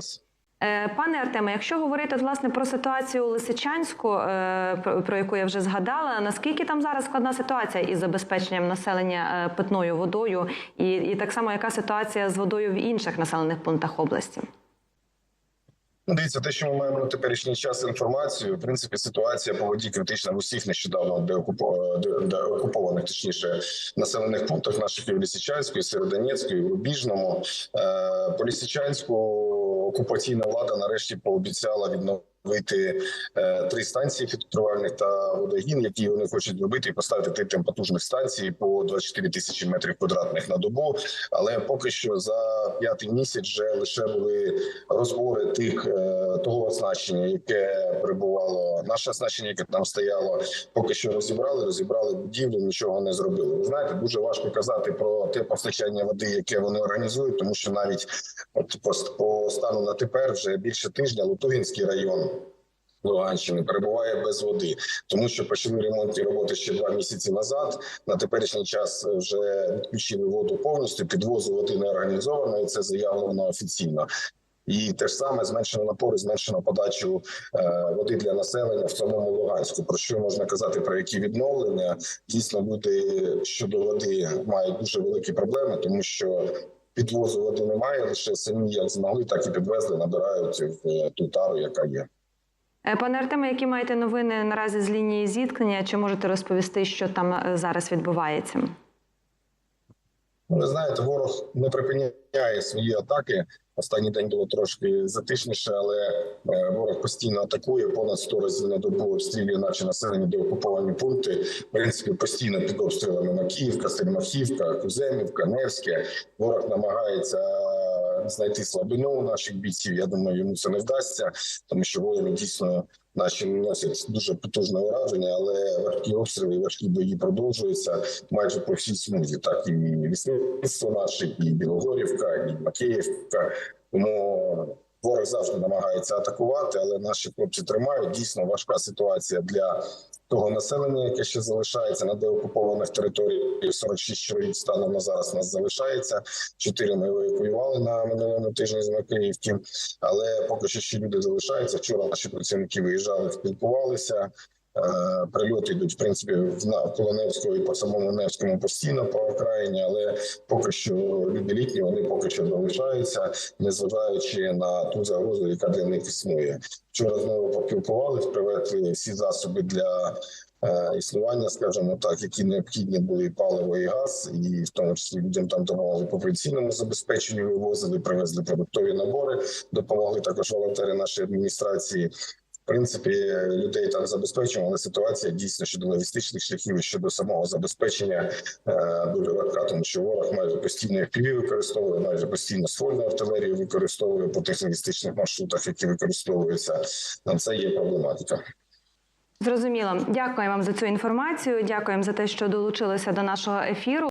вас. Е, Пане Артеме, якщо говорити власне про ситуацію у Лисичанську, е, про- яку я вже згадала, наскільки там зараз складна ситуація із забезпеченням населення е, питною водою, і, і так само яка ситуація з водою в інших населених пунктах області? Ну, дивіться, те, що ми маємо на теперішній час інформацію, в принципі, ситуація по воді критична в усіх нещодавно деокупо- де- де окупованих, точніше, населених пунктах наших і в Лісичанську, і Сєвєродонецьку, і в Рубіжному. По Лісичанську окупаційна влада нарешті пообіцяла відновити е, три станції фільтрувальних та водогін, які вони хочуть зробити, і поставити три темпотужних станції по 24 тисячі метрів квадратних на добу. Але поки що за п'ятий місяць вже лише були розбори тих е, того оснащення, яке прибувало, наше оснащення, яке там стояло, поки що розібрали, розібрали будівлю, нічого не зробили. Ви знаєте, дуже важко казати про те постачання води, яке вони організують, тому що навіть от по стану на тепер вже більше тижня Лутугінський район. Луганщини перебуває без води, тому що почали ремонтні роботи ще два місяці назад. На теперішній час вже відключили воду повністю. Підвозу води не організовано, і це заявлено офіційно. І те ж саме зменшено напори, зменшено подачу е, води для населення в самому Луганську. Про що можна казати про які відновлення? Дійсно, люди щодо води мають дуже великі проблеми, тому що підвозу води немає. Лише самі як змогли, так і підвезли, набирають в е, ту тару, яка є. Е, Пане Артеме, які маєте новини наразі з лінії зіткнення? Чи можете розповісти, що там е, зараз відбувається? Ну, Ви знаєте, ворог не припиняє свої атаки. Останній день було трошки затишніше, але е, ворог постійно атакує понад 100 разів на добу обстрілює наші населені деокуповані пункти. В принципі, постійно під обстрілами Макіївка, Стельмахівка, Куземівка, Невське. Ворог намагається знайти слабину у наших бійців. Я думаю, йому це не вдасться, тому що воїни дійсно наші носять дуже потужне ураження, але важкі обстріли, важкі бої продовжуються майже по всій смузі. Так і лісництво наше, і Білогорівка, і Макеївка. Тому ворог завжди намагається атакувати, але наші хлопці тримають. Дійсно важка ситуація для того населення, яке ще залишається на деокупованих територіях. 46 чоловік станом на зараз нас залишається. Чотири ми евакуювали на минулому тижні з Макеївки, але поки що ще люди залишаються. Вчора наші працівники виїжджали, спілкувалися. Е, Прильоти йдуть в принципі в навколо Невського і по самому Невському постійно по окраїні, але поки що люди літні вони поки що залишаються, незважаючи на ту загрозу, яка для них існує. Вчора знову поспілкувалися, привезли всі засоби для е, існування, скажімо так, які необхідні були паливо і газ, і в тому числі людям там допомогли по пенсійному забезпеченню, вивозили, привезли продуктові набори, допомогли також волонтери нашої адміністрації. Принципі, людей там забезпечуємо, але ситуація дійсно щодо логістичних шляхів щодо самого забезпечення е, дуже важка, тому що ворог майже постійно FPV використовує, майже постійно ствольну артилерію використовує по тих логістичних маршрутах, які використовуються. Це є проблематика. Зрозуміло. Дякую вам за цю інформацію. Дякуємо за те, що долучилися до нашого ефіру.